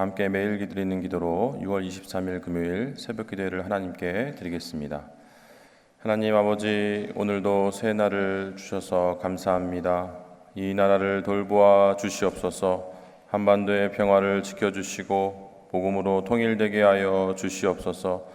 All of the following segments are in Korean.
다 함께 매일 기드리는 기도로 6월 23일 금요일 새벽 기도를 하나님께 드리겠습니다. 하나님 아버지 오늘도 새 날을 주셔서 감사합니다. 이 나라를 돌보아 주시옵소서. 한반도의 평화를 지켜 주시고 복음으로 통일되게 하여 주시옵소서.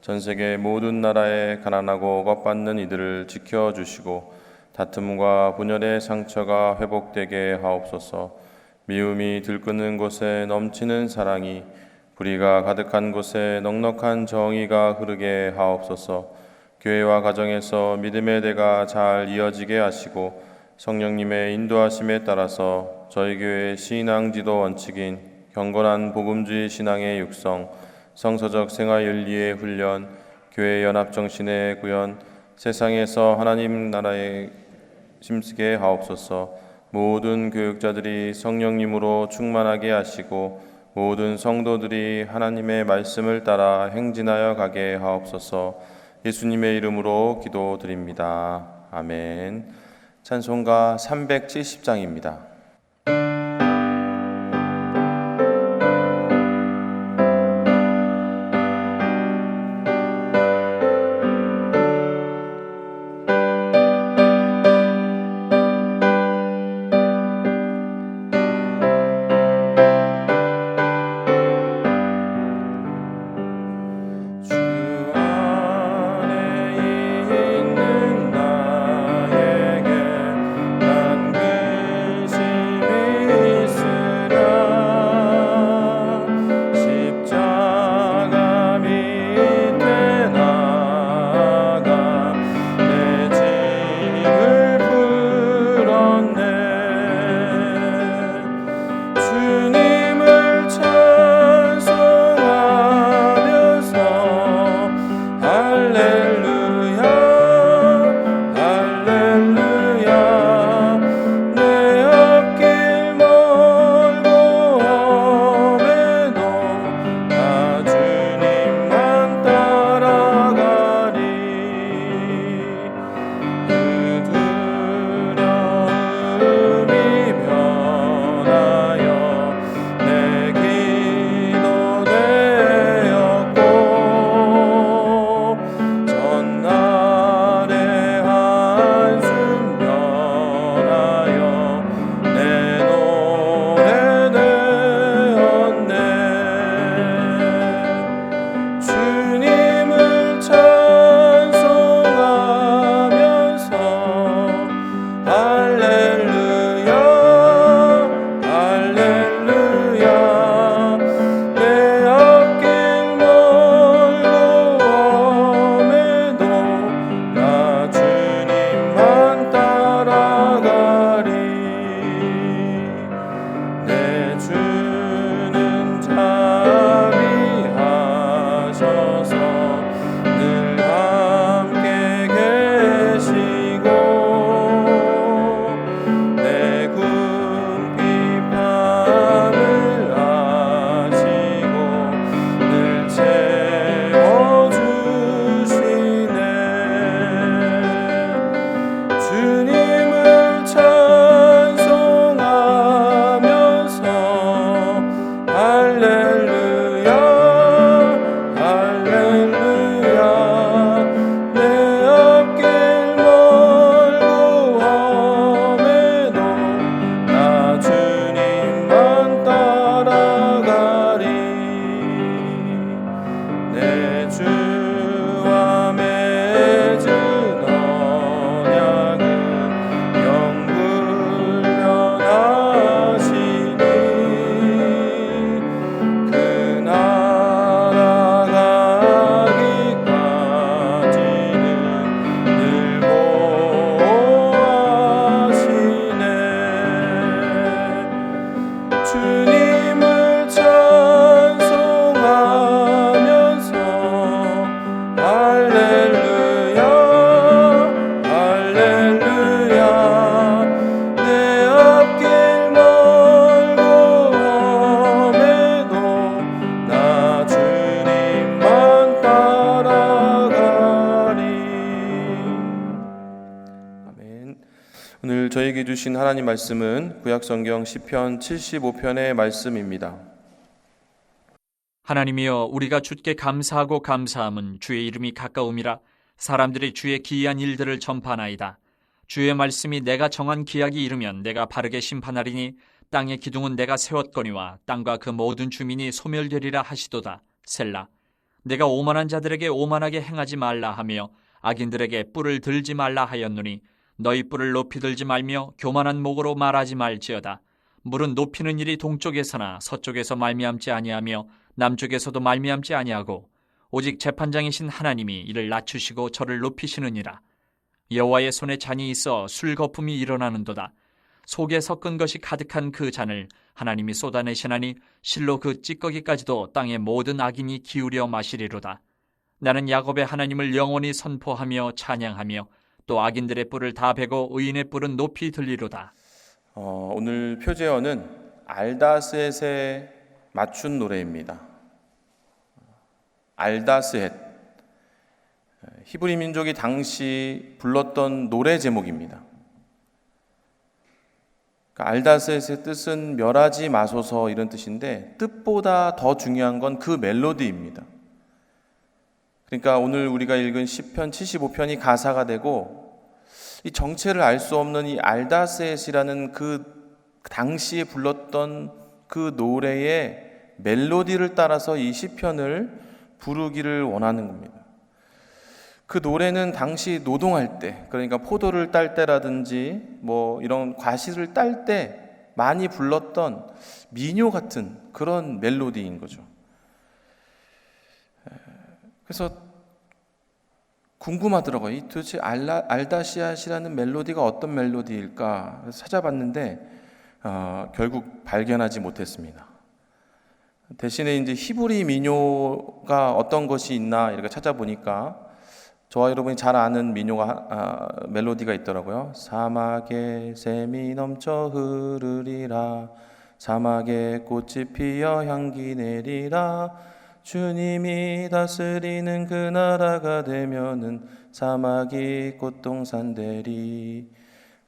전 세계 모든 나라에 가난하고 겁받는 이들을 지켜 주시고 다툼과 분열의 상처가 회복되게 하옵소서. 미움이 들끓는 곳에 넘치는 사랑이 불의가 가득한 곳에 넉넉한 정의가 흐르게 하옵소서. 교회와 가정에서 믿음의 대가 잘 이어지게 하시고 성령님의 인도하심에 따라서 저희 교회 신앙 지도 원칙인 경건한 복음주의 신앙의 육성, 성서적 생활 윤리의 훈련, 교회 연합 정신의 구현, 세상에서 하나님 나라에 힘쓰게 하옵소서. 모든 교육자들이 성령님으로 충만하게 하시고 모든 성도들이 하나님의 말씀을 따라 행진하여 가게 하옵소서. 예수님의 이름으로 기도드립니다. 아멘. 찬송가 370장입니다. 주신 하나님 말씀은 구약 성경 시편 75편의 말씀입니다. 하나님이여 우리가 주께 감사하고 감사함은 주의 이름이 가까움이라 사람들이 주의 기이한 일들을 전파나이다. 주의 말씀이 내가 정한 기약이 이르면 내가 바르게 심판하리니 땅의 기둥은 내가 세웠거니와 땅과 그 모든 주민이 소멸되리라 하시도다. 셀라. 내가 오만한 자들에게 오만하게 행하지 말라 하며 악인들에게 뿔을 들지 말라 하였노니 너희 뿔을 높이 들지 말며 교만한 목으로 말하지 말지어다. 물은 높이는 일이 동쪽에서나 서쪽에서 말미암지 아니하며 남쪽에서도 말미암지 아니하고 오직 재판장이신 하나님이 이를 낮추시고 저를 높이시느니라. 여호와의 손에 잔이 있어 술 거품이 일어나는도다. 속에 섞은 것이 가득한 그 잔을 하나님이 쏟아내시나니 실로 그 찌꺼기까지도 땅의 모든 악인이 기울여 마시리로다. 나는 야곱의 하나님을 영원히 선포하며 찬양하며 또 악인들의 뿔을 다 베고 의인의 뿔은 높이 들리로다. 어, 오늘 표제어는 알다스햇에 맞춘 노래입니다. 알다스햇 히브리 민족이 당시 불렀던 노래 제목입니다. 그러니까 알다스햇의 뜻은 멸하지 마소서 이런 뜻인데 뜻보다 더 중요한 건 그 멜로디입니다. 그러니까 오늘 우리가 읽은 시편 75편이 가사가 되고 이 정체를 알 수 없는 이 알다스햇이라는 그 당시에 불렀던 그 노래의 멜로디를 따라서 이 시편을 부르기를 원하는 겁니다. 그 노래는 당시 노동할 때, 그러니까 포도를 딸 때라든지 뭐 이런 과실을 딸 때 많이 불렀던 민요 같은 그런 멜로디인 거죠. 그래서 궁금하더라고요. 이 도대체 알라, 알다시아시라는 멜로디가 어떤 멜로디일까 찾아봤는데 어, 결국 발견하지 못했습니다. 대신에 이제 히브리 민요가 어떤 것이 있나 이렇게 찾아보니까 저와 여러분이 잘 아는 민요가 아, 멜로디가 있더라고요. 사막에 샘이 넘쳐 흐르리라 사막에 꽃이 피어 향기 내리라 주님이 다스리는 그 나라가 되면은 사막이 꽃동산 되리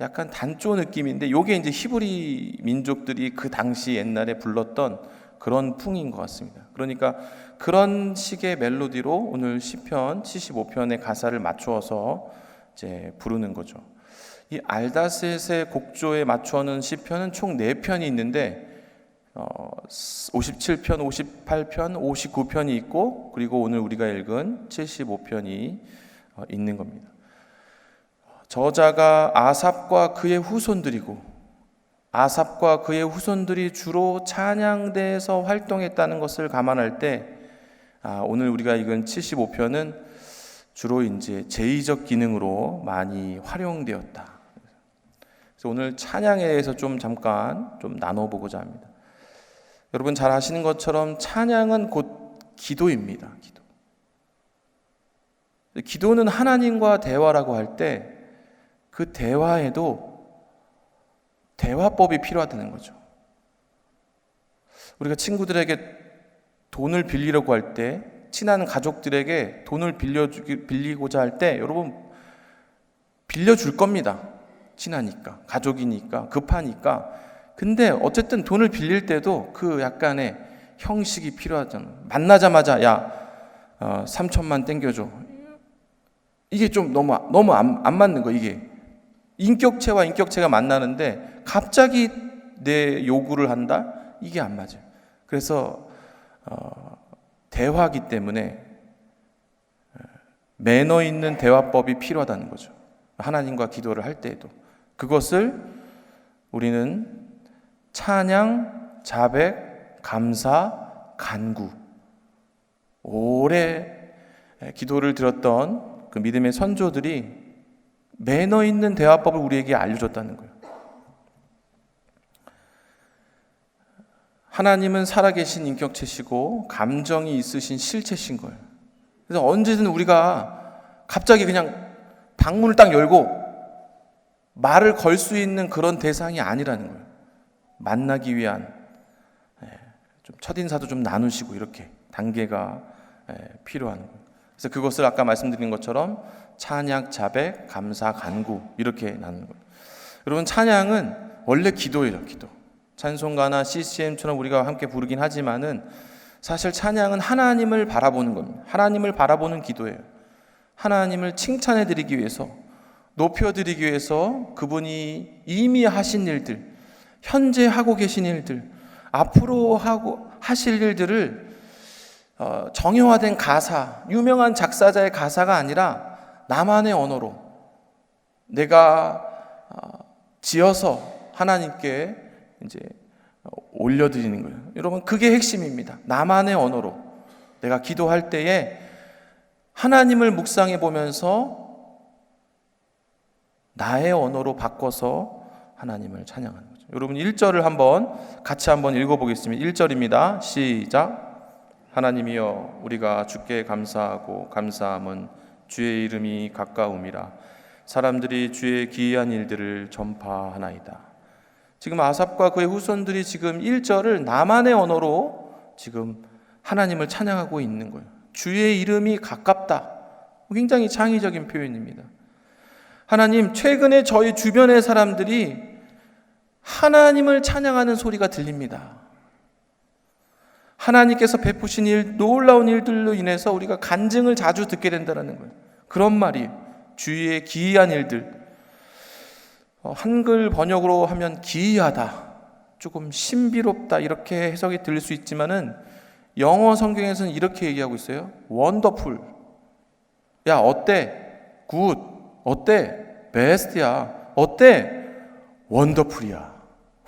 약간 단조 느낌인데 요게 이제 히브리 민족들이 그 당시 옛날에 불렀던 그런 풍인 것 같습니다. 그러니까 그런 식의 멜로디로 오늘 시편 75편의 가사를 맞추어서 이제 부르는 거죠. 이 알다셋의 곡조에 맞추어는 시편은 총 4편이 있는데 어, 57편, 58편, 59편이 있고 그리고 오늘 우리가 읽은 75편이 어, 있는 겁니다. 저자가 아삽과 그의 후손들이고 아삽과 그의 후손들이 주로 찬양대에서 활동했다는 것을 감안할 때 아, 오늘 우리가 읽은 75편은 주로 이제 제의적 기능으로 많이 활용되었다. 그래서 오늘 찬양에 대해서 좀 잠깐 좀 나눠보고자 합니다. 여러분 잘 아시는 것처럼 찬양은 곧 기도입니다. 기도. 기도는 하나님과 대화라고 할 때 그 대화에도 대화법이 필요하다는 거죠. 우리가 친구들에게 돈을 빌리려고 할 때, 친한 가족들에게 돈을 빌려주기, 빌리고자 할 때, 여러분, 빌려줄 겁니다. 친하니까, 가족이니까, 급하니까. 근데 어쨌든 돈을 빌릴 때도 그 약간의 형식이 필요하잖아. 만나자마자, 야, 어, 3천만 땡겨줘. 이게 좀 너무, 너무 안, 안 맞는 거, 이게. 인격체와 인격체가 만나는데 갑자기 내 요구를 한다? 이게 안 맞아요. 그래서 어, 대화기 때문에 매너 있는 대화법이 필요하다는 거죠. 하나님과 기도를 할 때에도 그것을 우리는 찬양, 자백, 감사, 간구 오래 기도를 드렸던 그 믿음의 선조들이 매너 있는 대화법을 우리에게 알려줬다는 거예요. 하나님은 살아계신 인격체시고 감정이 있으신 실체신 거예요. 그래서 언제든 우리가 갑자기 그냥 방문을 딱 열고 말을 걸 수 있는 그런 대상이 아니라는 거예요. 만나기 위한 예, 좀 첫 인사도 좀 나누시고 이렇게 단계가 예, 필요한. 그래서 그것을 아까 말씀드린 것처럼 찬양, 자백, 감사, 간구 이렇게 나누는 거예요. 여러분 찬양은 원래 기도예요, 기도. 찬송가나 CCM처럼 우리가 함께 부르긴 하지만은 사실 찬양은 하나님을 바라보는 겁니다. 하나님을 바라보는 기도예요. 하나님을 칭찬해 드리기 위해서 높여 드리기 위해서 그분이 이미 하신 일들, 현재 하고 계신 일들, 앞으로 하고 하실 일들을 어, 정형화된 가사, 유명한 작사자의 가사가 아니라 나만의 언어로 내가 어, 지어서 하나님께 이제 올려드리는 거예요. 여러분 그게 핵심입니다. 나만의 언어로 내가 기도할 때에 하나님을 묵상해 보면서 나의 언어로 바꿔서 하나님을 찬양하는 거죠. 여러분 1절을 한번 같이 한번 읽어 보겠습니다. 1절입니다. 시작. 하나님이여 우리가 주께 감사하고 감사함은 주의 이름이 가까움이라 사람들이 주의 기이한 일들을 전파하나이다. 지금 아삽과 그의 후손들이 지금 1절을 나만의 언어로 지금 하나님을 찬양하고 있는 거예요. 주의 이름이 가깝다. 굉장히 창의적인 표현입니다. 하나님, 최근에 저희 주변의 사람들이 하나님을 찬양하는 소리가 들립니다. 하나님께서 베푸신 일, 놀라운 일들로 인해서 우리가 간증을 자주 듣게 된다는 거예요. 그런 말이 주위의 기이한 일들. 어, 한글 번역으로 하면 기이하다, 조금 신비롭다 이렇게 해석이 들릴 수 있지만은 영어 성경에서는 이렇게 얘기하고 있어요. 원더풀. 야 어때? 굿. 어때? 베스트야. 어때? 원더풀이야.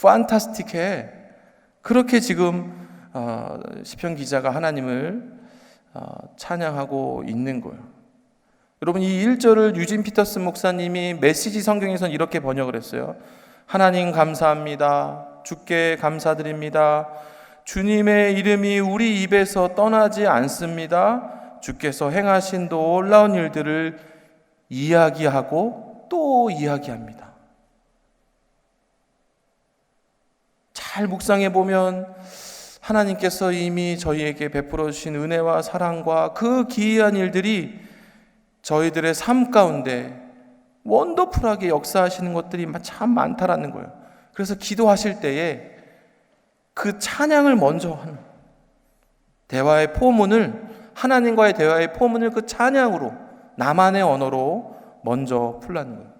판타스틱해. 그렇게 지금 어, 시편 기자가 하나님을 어, 찬양하고 있는 거예요. 여러분 이 1절을 유진 피터슨 목사님이 메시지 성경에서는 이렇게 번역을 했어요. 하나님 감사합니다. 주께 감사드립니다. 주님의 이름이 우리 입에서 떠나지 않습니다. 주께서 행하신 놀라운 일들을 이야기하고 또 이야기합니다. 잘 묵상해 보면 하나님께서 이미 저희에게 베풀어 주신 은혜와 사랑과 그 기이한 일들이 저희들의 삶 가운데 원더풀하게 역사하시는 것들이 참 많다라는 거예요. 그래서 기도하실 때에 그 찬양을 먼저 하는 대화의 포문을 하나님과의 대화의 포문을 그 찬양으로 나만의 언어로 먼저 풀라는 거예요.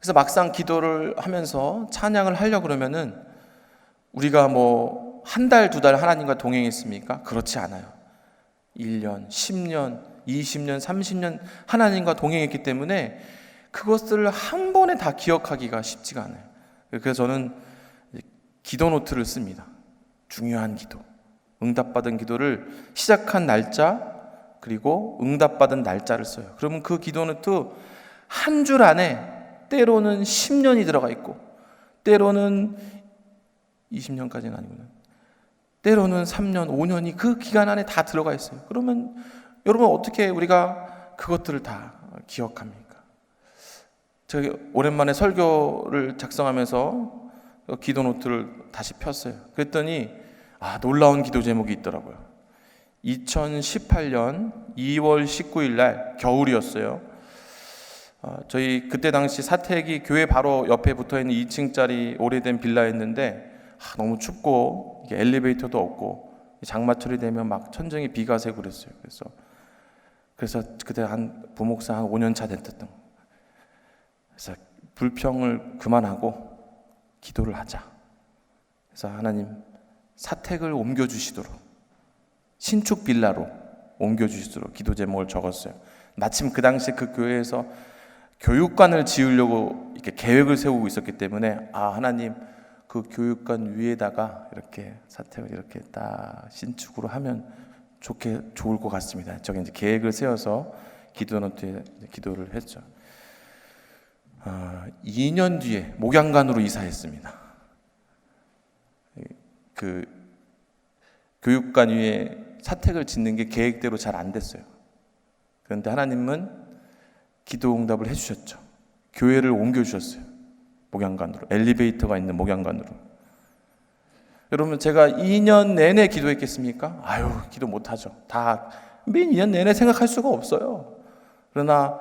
그래서 막상 기도를 하면서 찬양을 하려 그러면은 우리가 뭐 한 달, 두 달 하나님과 동행했습니까? 그렇지 않아요. 1년, 10년, 20년, 30년 하나님과 동행했기 때문에 그것들을 한 번에 다 기억하기가 쉽지가 않아요. 그래서 저는 기도 노트를 씁니다. 중요한 기도. 응답받은 기도를 시작한 날짜, 그리고 응답받은 날짜를 써요. 그러면 그 기도 노트 한 줄 안에 때로는 10년이 들어가 있고, 때로는 20년까지는 아니구나. 때로는 3년, 5년이 그 기간 안에 다 들어가 있어요. 그러면 여러분 어떻게 우리가 그것들을 다 기억합니까? 제가 오랜만에 설교를 작성하면서 기도 노트를 다시 폈어요. 그랬더니 아, 놀라운 기도 제목이 있더라고요. 2018년 2월 19일 날 겨울이었어요. 어, 저희 그때 당시 사택이 교회 바로 옆에 붙어 있는 2층짜리 오래된 빌라였는데 아, 너무 춥고 엘리베이터도 없고 장마철이 되면 막 천정에 비가 새고 그랬어요. 그래서 그래서 그때 한 부목사 한 5년 차 됐던. 그래서 불평을 그만하고 기도를 하자. 그래서 하나님 사택을 옮겨 주시도록 신축 빌라로 옮겨 주시도록 기도 제목을 적었어요. 마침 그 당시 그 교회에서 교육관을 지으려고 이렇게 계획을 세우고 있었기 때문에 아 하나님 그 교육관 위에다가 이렇게 사택을 이렇게 딱 신축으로 하면 좋게 좋을 것 같습니다. 저기 이제 계획을 세워서 기도노트에 기도를 했죠. 어, 2년 뒤에 목양관으로 이사했습니다. 그 교육관 위에 사택을 짓는 게 계획대로 잘 안 됐어요. 그런데 하나님은 기도 응답을 해주셨죠. 교회를 옮겨주셨어요. 목양관으로. 엘리베이터가 있는 목양관으로. 여러분, 제가 2년 내내 기도했겠습니까? 아유, 기도 못하죠. 다, 매 2년 내내 생각할 수가 없어요. 그러나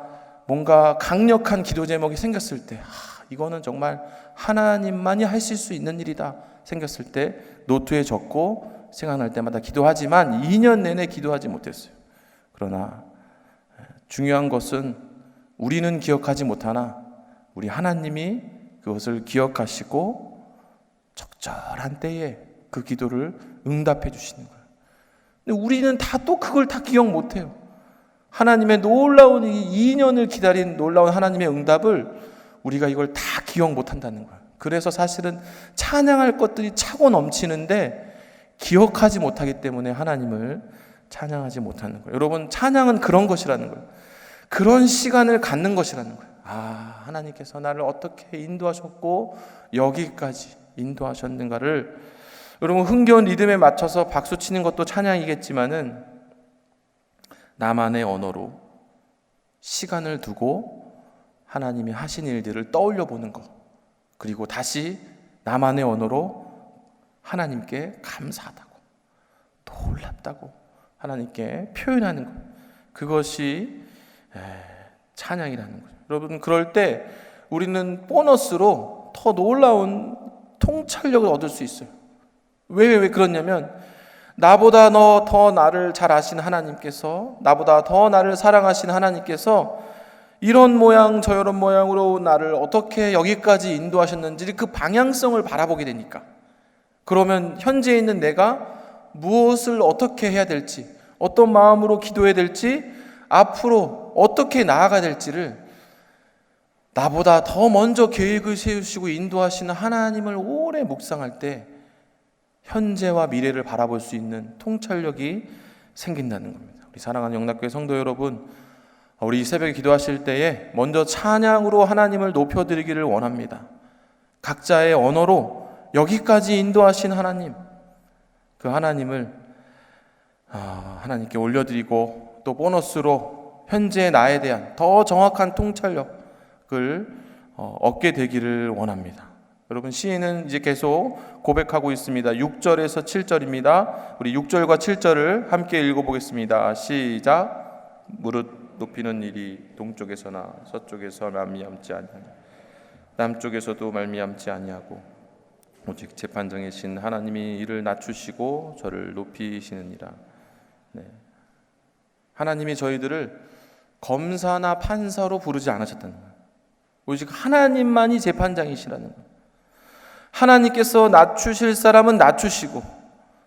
뭔가 강력한 기도 제목이 생겼을 때, 아, 이거는 정말 하나님만이 하실 수 있는 일이다 생겼을 때 노트에 적고 생각날 때마다 기도하지만 2년 내내 기도하지 못했어요. 그러나 중요한 것은 우리는 기억하지 못하나 우리 하나님이 그것을 기억하시고 적절한 때에 그 기도를 응답해 주시는 거예요. 근데 우리는 다 또 그걸 다 기억 못 해요. 하나님의 놀라운 이 2년을 기다린 놀라운 하나님의 응답을 우리가 이걸 다 기억 못 한다는 거예요. 그래서 사실은 찬양할 것들이 차고 넘치는데 기억하지 못하기 때문에 하나님을 찬양하지 못하는 거예요. 여러분, 찬양은 그런 것이라는 거예요. 그런 시간을 갖는 것이라는 거예요. 아, 하나님께서 나를 어떻게 인도하셨고 여기까지 인도하셨는가를 여러분 흥겨운 리듬에 맞춰서 박수 치는 것도 찬양이겠지만은 나만의 언어로 시간을 두고 하나님이 하신 일들을 떠올려 보는 것. 그리고 다시 나만의 언어로 하나님께 감사하다고 놀랍다고 하나님께 표현하는 것. 그것이 에, 찬양이라는 거죠. 여러분 그럴 때 우리는 보너스로 더 놀라운 통찰력을 얻을 수 있어요. 왜왜 그렇냐면 나보다 너 더 나를 잘 아신 하나님께서 나보다 더 나를 사랑하신 하나님께서 이런 모양 저런 모양으로 나를 어떻게 여기까지 인도하셨는지 그 방향성을 바라보게 되니까 그러면 현재 있는 내가 무엇을 어떻게 해야 될지 어떤 마음으로 기도해야 될지 앞으로 어떻게 나아가야 될지를 나보다 더 먼저 계획을 세우시고 인도하시는 하나님을 오래 묵상할 때 현재와 미래를 바라볼 수 있는 통찰력이 생긴다는 겁니다. 우리 사랑하는 영락교회 성도 여러분, 우리 이 새벽에 기도하실 때에 먼저 찬양으로 하나님을 높여드리기를 원합니다. 각자의 언어로 여기까지 인도하신 하나님, 그 하나님을 아, 하나님께 올려드리고 또 보너스로 현재 나에 대한 더 정확한 통찰력을 어, 얻게 되기를 원합니다. 여러분 시인은 이제 계속 고백하고 있습니다. 6절에서 7절입니다. 우리 6절과 7절을 함께 읽어 보겠습니다. 시작. 무릇 높이는 일이 동쪽에서나 서쪽에서 말미암지 아니하니 남쪽에서도 말미암지 아니하고 오직 재판장이신 하나님이 이를 낮추시고 저를 높이시느니라. 네. 하나님이 저희들을 검사나 판사로 부르지 않으셨다는 거예요. 오직 하나님만이 재판장이시라는 거예요. 하나님께서 낮추실 사람은 낮추시고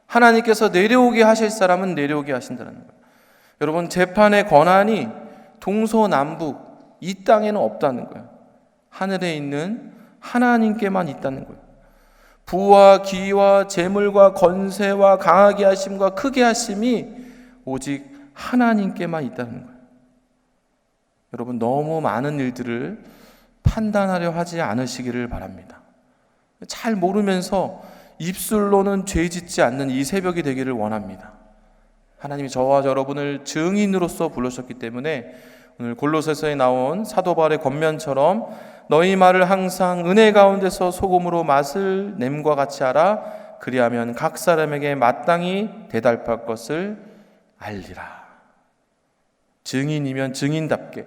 하나님께서 내려오게 하실 사람은 내려오게 하신다는 거예요. 여러분 재판의 권한이 동서남북 이 땅에는 없다는 거예요. 하늘에 있는 하나님께만 있다는 거예요. 부와 기와 재물과 건세와 강하게 하심과 크게 하심이 오직 하나님께만 있다는 거예요. 여러분 너무 많은 일들을 판단하려 하지 않으시기를 바랍니다. 잘 모르면서 입술로는 죄 짓지 않는 이 새벽이 되기를 원합니다. 하나님이 저와 여러분을 증인으로서 불러셨기 때문에 오늘 골로새서에 나온 사도 바울의 권면처럼 너희 말을 항상 은혜 가운데서 소금으로 맛을 냄과 같이 하라 그리하면 각 사람에게 마땅히 대답할 것을 알리라. 증인이면 증인답게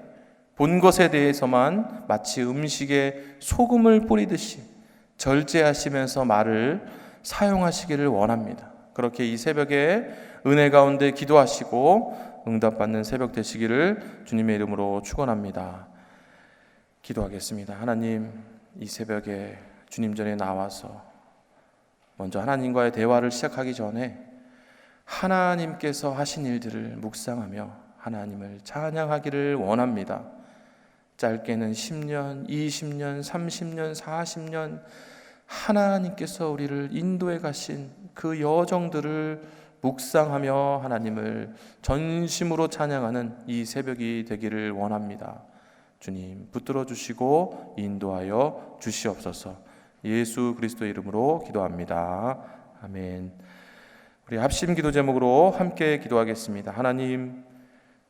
본 것에 대해서만 마치 음식에 소금을 뿌리듯이 절제하시면서 말을 사용하시기를 원합니다. 그렇게 이 새벽에 은혜 가운데 기도하시고 응답받는 새벽 되시기를 주님의 이름으로 축원합니다. 기도하겠습니다. 하나님, 이 새벽에 주님 전에 나와서 먼저 하나님과의 대화를 시작하기 전에 하나님께서 하신 일들을 묵상하며 하나님을 찬양하기를 원합니다. 짧게는 10년, 20년, 30년, 40년 하나님께서 우리를 인도해 가신 그 여정들을 묵상하며 하나님을 전심으로 찬양하는 이 새벽이 되기를 원합니다. 주님 붙들어 주시고 인도하여 주시옵소서. 예수 그리스도의 이름으로 기도합니다. 아멘. 우리 합심 기도 제목으로 함께 기도하겠습니다. 하나님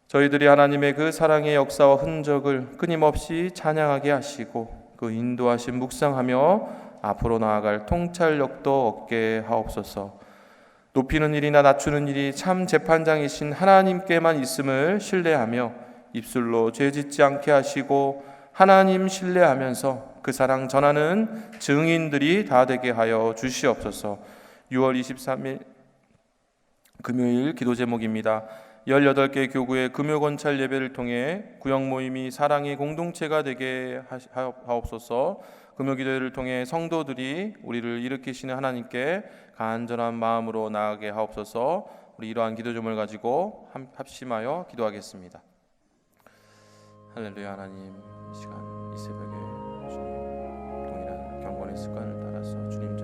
저희들이 하나님의 그 사랑의 역사와 흔적을 끊임없이 찬양하게 하시고 그 인도하심 묵상하며 앞으로 나아갈 통찰력도 얻게 하옵소서. 높이는 일이나 낮추는 일이 참 재판장이신 하나님께만 있음을 신뢰하며 입술로 죄 짓지 않게 하시고 하나님 신뢰하면서 그 사랑 전하는 증인들이 다 되게 하여 주시옵소서. 6월 23일 금요일 기도 제목입니다. 18개 교구의 금요 건찰 예배를 통해 구역 모임이 사랑의 공동체가 되게 하옵소서. 금요 기도회를 통해 성도들이 우리를 일으키시는 하나님께 간절한 마음으로 나아가게 하옵소서. 우리 이러한 기도 점을 가지고 함- 합심하여 기도하겠습니다. 할렐루야 하나님 이 시간 이 새벽에 주님 동일한 경건의 습관을 따라서 주님